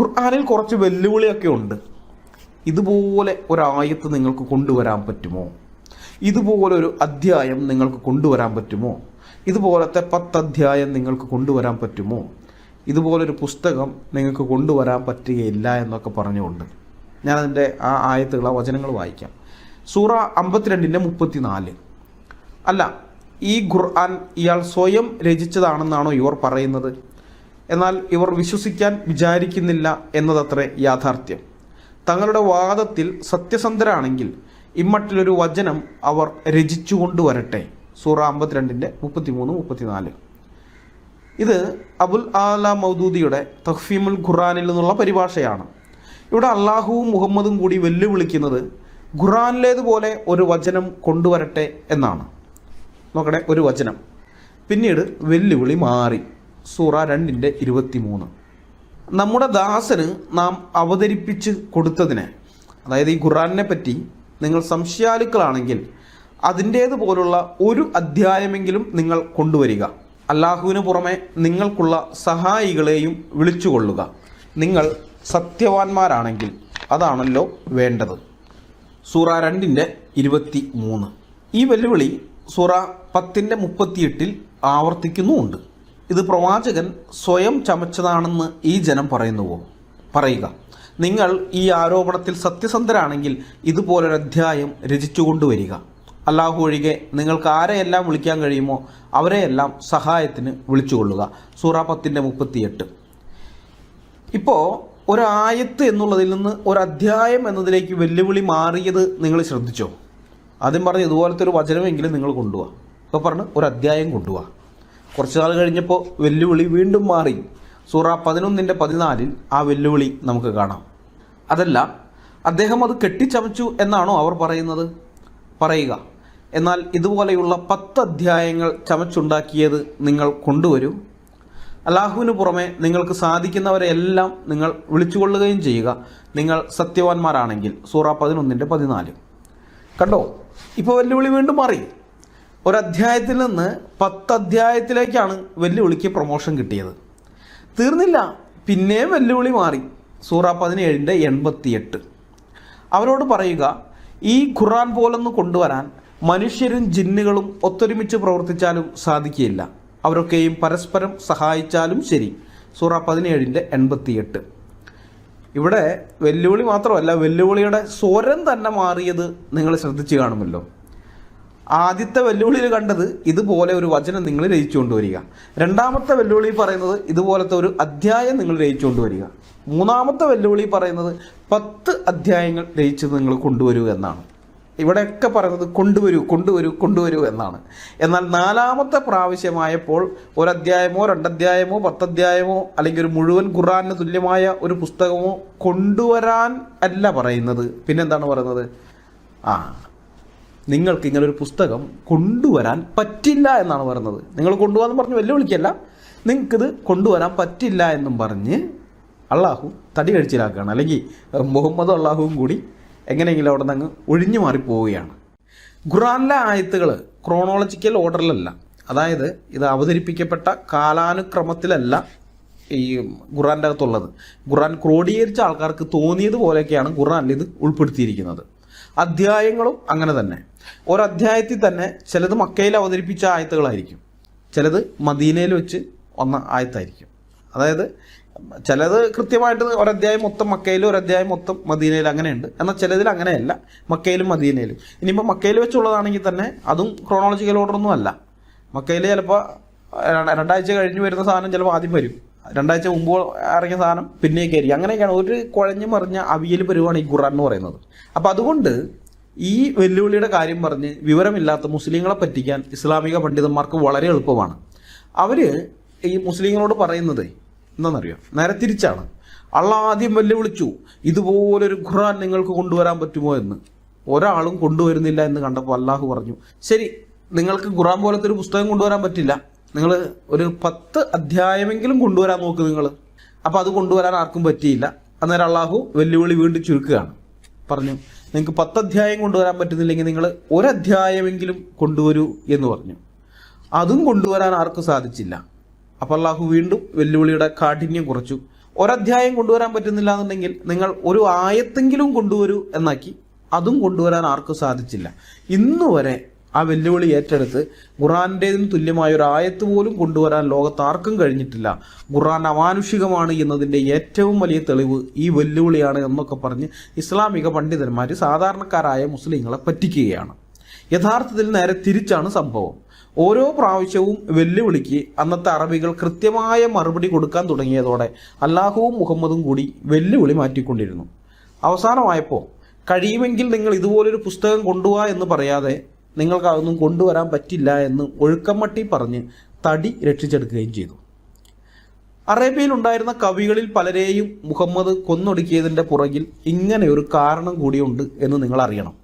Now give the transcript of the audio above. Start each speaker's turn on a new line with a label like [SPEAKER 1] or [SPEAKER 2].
[SPEAKER 1] ഖുർആാനിൽ കുറച്ച് വെല്ലുവിളിയൊക്കെ ഉണ്ട്. ഇതുപോലെ ഒരായത്ത് നിങ്ങൾക്ക് കൊണ്ടുവരാൻ പറ്റുമോ? ഇതുപോലെ ഒരു അധ്യായം നിങ്ങൾക്ക് കൊണ്ടുവരാൻ പറ്റുമോ? ഇതുപോലത്തെ പത്ത് അധ്യായം നിങ്ങൾക്ക് കൊണ്ടുവരാൻ പറ്റുമോ? ഇതുപോലൊരു പുസ്തകം നിങ്ങൾക്ക് കൊണ്ടുവരാൻ പറ്റുകയില്ല എന്നൊക്കെ പറഞ്ഞുകൊണ്ട് ഞാനതിന്റെ ആ ആയത്തുകൾ ആ വചനങ്ങൾ വായിക്കാം. സൂറ അമ്പത്തിരണ്ടിന്റെ മുപ്പത്തിനാല്. അല്ല ഈ ഖുർആൻ ഇയാൾ സ്വയം രചിച്ചതാണെന്നാണോ ഇവർ പറയുന്നത്? എന്നാൽ ഇവർ വിശ്വസിക്കാൻ വിചാരിക്കുന്നില്ല എന്നതത്രേ യാഥാർത്ഥ്യം. തങ്ങളുടെ വാദത്തിൽ സത്യസന്ധരാണെങ്കിൽ ഇമ്മട്ടിലൊരു വചനം അവർ രചിച്ചു കൊണ്ടുവരട്ടെ. സൂറ അമ്പത്തിരണ്ടിന്റെ മുപ്പത്തിമൂന്ന് മുപ്പത്തിനാല്. ഇത് അബുൽ ആല മൗദൂദിയുടെ തഹ്ഫീമുൽ ഖുറാനിൽ നിന്നുള്ള പരിഭാഷയാണ്. ഇവിടെ അള്ളാഹുവും മുഹമ്മദും കൂടി വെല്ലുവിളിക്കുന്നത് ഖുറാനിലേതുപോലെ ഒരു വചനം കൊണ്ടുവരട്ടെ എന്നാണ്. നോക്കണേ ഒരു വചനം. പിന്നീട് വെല്ലുവിളി മാറി. സൂറ രണ്ടിന്റെ ഇരുപത്തി മൂന്ന് നമ്മുടെ ദാസന് നാം അവതരിപ്പിച്ച് കൊടുത്തതിന് അതായത് ഈ ഖുറാനെ പറ്റി നിങ്ങൾ സംശയാലുക്കളാണെങ്കിൽ അതിന്റേതുപോലുള്ള ഒരു അധ്യായമെങ്കിലും നിങ്ങൾ കൊണ്ടുവരിക. അള്ളാഹുവിന് പുറമെ നിങ്ങൾക്കുള്ള സഹായികളെയും വിളിച്ചുകൊള്ളുക. നിങ്ങൾ സത്യവാന്മാരാണെങ്കിൽ അതാണല്ലോ വേണ്ടത്. സൂറ രണ്ടിന്റെ ഇരുപത്തി മൂന്ന് ഈ വെല്ലുവിളി സൂറ പത്തിന്റെ മുപ്പത്തിയെട്ടിൽ ആവർത്തിക്കുന്നുമുണ്ട്. ഇത് പ്രവാചകൻ സ്വയം ചമച്ചതാണെന്ന് ഈ ജനം പറയുന്നുവോ? പറയുക. നിങ്ങൾ ഈ ആരോപണത്തിൽ സത്യസന്ധരാണെങ്കിൽ ഇതുപോലൊരു അധ്യായം രചിച്ചു കൊണ്ടുവരിക. അള്ളാഹു ഒഴികെ നിങ്ങൾക്ക് ആരെയെല്ലാം വിളിക്കാൻ കഴിയുമോ അവരെയെല്ലാം സഹായത്തിന് വിളിച്ചുകൊള്ളുക. സൂറ പത്തിന്റെ മുപ്പത്തിയെട്ട്. ഇപ്പോൾ ഒരായത്ത് എന്നുള്ളതിൽ നിന്ന് ഒരു എന്നതിലേക്ക് വെല്ലുവിളി മാറിയത് നിങ്ങൾ ശ്രദ്ധിച്ചോ? ആദ്യം പറഞ്ഞ് ഇതുപോലത്തെ ഒരു വചനമെങ്കിലും നിങ്ങൾ കൊണ്ടുപോവാ ഇപ്പോൾ പറഞ്ഞ് ഒരു അധ്യായം കൊണ്ടുപോവാ കുറച്ച് നാൾ കഴിഞ്ഞപ്പോൾ വെല്ലുവിളി വീണ്ടും മാറി. സൂറ പതിനൊന്നിന്റെ പതിനാലിൽ ആ വെല്ലുവിളി നമുക്ക് കാണാം. അതല്ല അദ്ദേഹം അത് കെട്ടിച്ചമച്ചു എന്നാണോ അവർ പറയുന്നത്? പറയുക എന്നാൽ ഇതുപോലെയുള്ള പത്ത് അധ്യായങ്ങൾ ചമച്ചുണ്ടാക്കിയത് നിങ്ങൾ കൊണ്ടുവരൂ. അള്ളാഹുവിന് പുറമെ നിങ്ങൾക്ക് സാധിക്കുന്നവരെല്ലാം നിങ്ങൾ വിളിച്ചുകൊള്ളുകയും ചെയ്യുക. നിങ്ങൾ സത്യവാന്മാരാണെങ്കിൽ സൂറ പതിനൊന്നിന്റെ പതിനാല്. കണ്ടോ? ഇപ്പോൾ വെല്ലുവിളി വീണ്ടും മാറി. ഒരധ്യായത്തിൽ നിന്ന് പത്ത് അധ്യായത്തിലേക്കാണ് വെല്ലുവിളിക്ക് പ്രൊമോഷൻ കിട്ടിയത്. തീർന്നില്ല. പിന്നെയും വെല്ലുവിളി മാറി. സൂറ പതിനേഴിന്റെ എൺപത്തിയെട്ട്. അവരോട് പറയുക ഈ ഖുറാൻ പോലൊന്ന് കൊണ്ടുവരാൻ മനുഷ്യരും ജിന്നുകളും ഒത്തൊരുമിച്ച് പ്രവർത്തിച്ചാലും സാധിക്കില്ല അവരൊക്കെയും പരസ്പരം സഹായിച്ചാലും ശരി. സൂറ പതിനേഴിന്റെ എൺപത്തിയെട്ട്. ഇവിടെ വെല്ലുവിളി മാത്രമല്ല വെല്ലുവിളിയുടെ സ്വരം തന്നെ മാറിയത് നിങ്ങൾ ശ്രദ്ധിച്ചു കാണുമല്ലോ. ആദ്യത്തെ വെല്ലുവിളിയിൽ കണ്ടത് ഇതുപോലെ ഒരു വചനം നിങ്ങൾ രചിച്ചു കൊണ്ടുവരിക രണ്ടാമത്തെ വെല്ലുവിളി പറയുന്നത് ഇതുപോലത്തെ ഒരു അധ്യായം നിങ്ങൾ രചിച്ചു കൊണ്ടുവരിക മൂന്നാമത്തെ വെല്ലുവിളി പറയുന്നത് പത്ത് അധ്യായങ്ങൾ രചിച്ച് നിങ്ങൾ കൊണ്ടുവരൂ എന്നാണ്. ഇവിടെയൊക്കെ പറയുന്നത് കൊണ്ടുവരൂ കൊണ്ടുവരൂ കൊണ്ടുവരൂ എന്നാണ്. എന്നാൽ നാലാമത്തെ പ്രാവശ്യമായപ്പോൾ ഒരധ്യായമോ രണ്ടധ്യായമോ പത്തധ്യായമോ അല്ലെങ്കിൽ ഒരു മുഴുവൻ ഖുറാന് തുല്യമായ ഒരു പുസ്തകമോ കൊണ്ടുവരാൻ അല്ല പറയുന്നത്. പിന്നെന്താണ് പറയുന്നത്? ആ നിങ്ങൾക്ക് ഇങ്ങനൊരു പുസ്തകം കൊണ്ടുവരാൻ പറ്റില്ല എന്നാണ് പറയുന്നത്. നിങ്ങൾ കൊണ്ടുപോകാന്ന് പറഞ്ഞ് വെല്ലുവിളിക്കല്ല. നിങ്ങൾക്കിത് കൊണ്ടുവരാൻ പറ്റില്ല എന്നും പറഞ്ഞ് അള്ളാഹു തടി കഴിച്ചിലാക്കുകയാണ് അല്ലെങ്കിൽ മുഹമ്മദ് അള്ളാഹുവും കൂടി എങ്ങനെയെങ്കിലും അവിടെ നിന്ന് ഒഴിഞ്ഞു മാറിപ്പോവുകയാണ്. ഖുറാനിലെ ആയത്തുകൾ ക്രോണോളജിക്കൽ ഓർഡറിലല്ല അതായത് ഇത് അവതരിപ്പിക്കപ്പെട്ട കാലാനുക്രമത്തിലല്ല ഈ ഖുറാന്റെ അകത്തുള്ളത്. ഖുറാൻ ക്രോഡീകരിച്ച ആൾക്കാർക്ക് തോന്നിയതുപോലെയൊക്കെയാണ് ഖുറാനിൽ ഇത് ഉൾപ്പെടുത്തിയിരിക്കുന്നത്. അധ്യായങ്ങളും അങ്ങനെ തന്നെ. ഒരധ്യായത്തിൽ തന്നെ ചിലത് മക്കയിൽ അവതരിപ്പിച്ച ആയത്തുകളായിരിക്കും. ചിലത് മദീനയിൽ വെച്ച് വന്ന ആയത്തായിരിക്കും. അതായത് ചിലത് കൃത്യമായിട്ട് ഒരധ്യായം മൊത്തം മക്കയിലും ഒരധ്യായം മൊത്തം മദീനയിലും അങ്ങനെയുണ്ട്. എന്നാൽ ചിലതിൽ അങ്ങനെയല്ല. മക്കയിലും മദീനയിലും. ഇനിയിപ്പോൾ മക്കയിൽ വെച്ചുള്ളതാണെങ്കിൽ തന്നെ അതും ക്രോണോളജിക്കൽ ഓർഡറൊന്നും അല്ല. മക്കയിൽ ചിലപ്പോൾ രണ്ടാഴ്ച കഴിഞ്ഞ് വരുന്ന സാധനം ചിലപ്പോൾ ആദ്യം വരും. രണ്ടാഴ്ച മുമ്പ് ഇറങ്ങിയ സാധനം പിന്നെയൊക്കെ ആയിരിക്കും. അങ്ങനെയൊക്കെയാണ് ഒരു കുഴഞ്ഞു മറിഞ്ഞ അവിയൽ പരിവാണ് ഈ ഖുറാൻ എന്ന് പറയുന്നത്. അപ്പോൾ അതുകൊണ്ട് ഈ വെല്ലുവിളിയുടെ കാര്യം പറഞ്ഞ് വിവരമില്ലാത്ത മുസ്ലിങ്ങളെ പറ്റിക്കാൻ ഇസ്ലാമിക പണ്ഡിതന്മാർക്ക് വളരെ എളുപ്പമാണ്. അവർ ഈ മുസ്ലിങ്ങളോട് പറയുന്നത് എന്താണെന്നറിയോ? നേരെ തിരിച്ചാണ് അള്ള ആദ്യം വെല്ലുവിളിച്ചു ഇതുപോലൊരു ഖുറാൻ നിങ്ങൾക്ക് കൊണ്ടുവരാൻ പറ്റുമോ? എന്ന്. ഒരാളും കൊണ്ടുവരുന്നില്ല എന്ന് കണ്ടപ്പോൾ അള്ളാഹു പറഞ്ഞു ശരി നിങ്ങൾക്ക് ഖുറാൻ പോലത്തെ ഒരു പുസ്തകം കൊണ്ടുവരാൻ പറ്റില്ല. നിങ്ങൾ ഒരു പത്ത് അധ്യായമെങ്കിലും കൊണ്ടുവരാൻ നോക്ക് നിങ്ങൾ അപ്പോൾ അത് കൊണ്ടുവരാൻ ആർക്കും പറ്റിയില്ല. അന്നേരം അള്ളാഹു വെല്ലുവിളി വീണ്ടും ചുരുക്കുകയാണ്. പറഞ്ഞു നിങ്ങൾക്ക് പത്ത് അധ്യായം കൊണ്ടുവരാൻ പറ്റുന്നില്ലെങ്കിൽ നിങ്ങൾ ഒരധ്യായമെങ്കിലും കൊണ്ടുവരൂ എന്ന് പറഞ്ഞു. അതും കൊണ്ടുവരാൻ ആർക്കും സാധിച്ചില്ല. അപ്പോൾ അള്ളാഹു വീണ്ടും വെല്ലുവിളിയുടെ കാഠിന്യം കുറച്ചു. ഒരധ്യായം കൊണ്ടുവരാൻ പറ്റുന്നില്ല എന്നുണ്ടെങ്കിൽ നിങ്ങൾ ഒരു ആയത്തെങ്കിലും കൊണ്ടുവരൂ എന്നാക്കി. അതും കൊണ്ടുവരാൻ ആർക്കും സാധിച്ചില്ല. ഇന്ന് വരെ ആ വെല്ലുവിളി ഏറ്റെടുത്ത് ഖുറാന്റേതിന് തുല്യമായ ഒരു ആയത്ത് പോലും കൊണ്ടുവരാൻ ലോകത്ത് ആർക്കും കഴിഞ്ഞിട്ടില്ല. ഖുറാൻ അമാനുഷികമാണ് എന്നതിന്റെ ഏറ്റവും വലിയ തെളിവ് ഈ വെല്ലുവിളിയാണ് എന്നൊക്കെ പറഞ്ഞ് ഇസ്ലാമിക പണ്ഡിതന്മാർ സാധാരണക്കാരായ മുസ്ലിങ്ങളെ പറ്റിക്കുകയാണ്. യഥാർത്ഥത്തിൽ നേരെ തിരിച്ചാണ് സംഭവം. ഓരോ പ്രാവശ്യവും വെല്ലുവിളിക്ക് അന്നത്തെ അറബികൾ കൃത്യമായ മറുപടി കൊടുക്കാൻ തുടങ്ങിയതോടെ അല്ലാഹുവും മുഹമ്മദും കൂടി വെല്ലുവിളി മാറ്റിക്കൊണ്ടിരുന്നു. അവസാനമായപ്പോൾ കഴിയുമെങ്കിൽ നിങ്ങൾ ഇതുപോലൊരു പുസ്തകം കൊണ്ടുപോവാ എന്ന് പറയാതെ നിങ്ങൾക്ക് അതൊന്നും കൊണ്ടുവരാൻ പറ്റില്ല എന്ന് ഒഴുക്കമ്മട്ടി പറഞ്ഞ് തടി രക്ഷിച്ചെടുക്കുകയും ചെയ്തു. അറേബ്യയിൽ ഉണ്ടായിരുന്ന കവികളിൽ പലരെയും മുഹമ്മദ് കൊന്നൊടുക്കിയതിന്റെ പുറകിൽ ഇങ്ങനെ ഒരു കാരണം കൂടിയുണ്ട് എന്ന് നിങ്ങൾ അറിയണം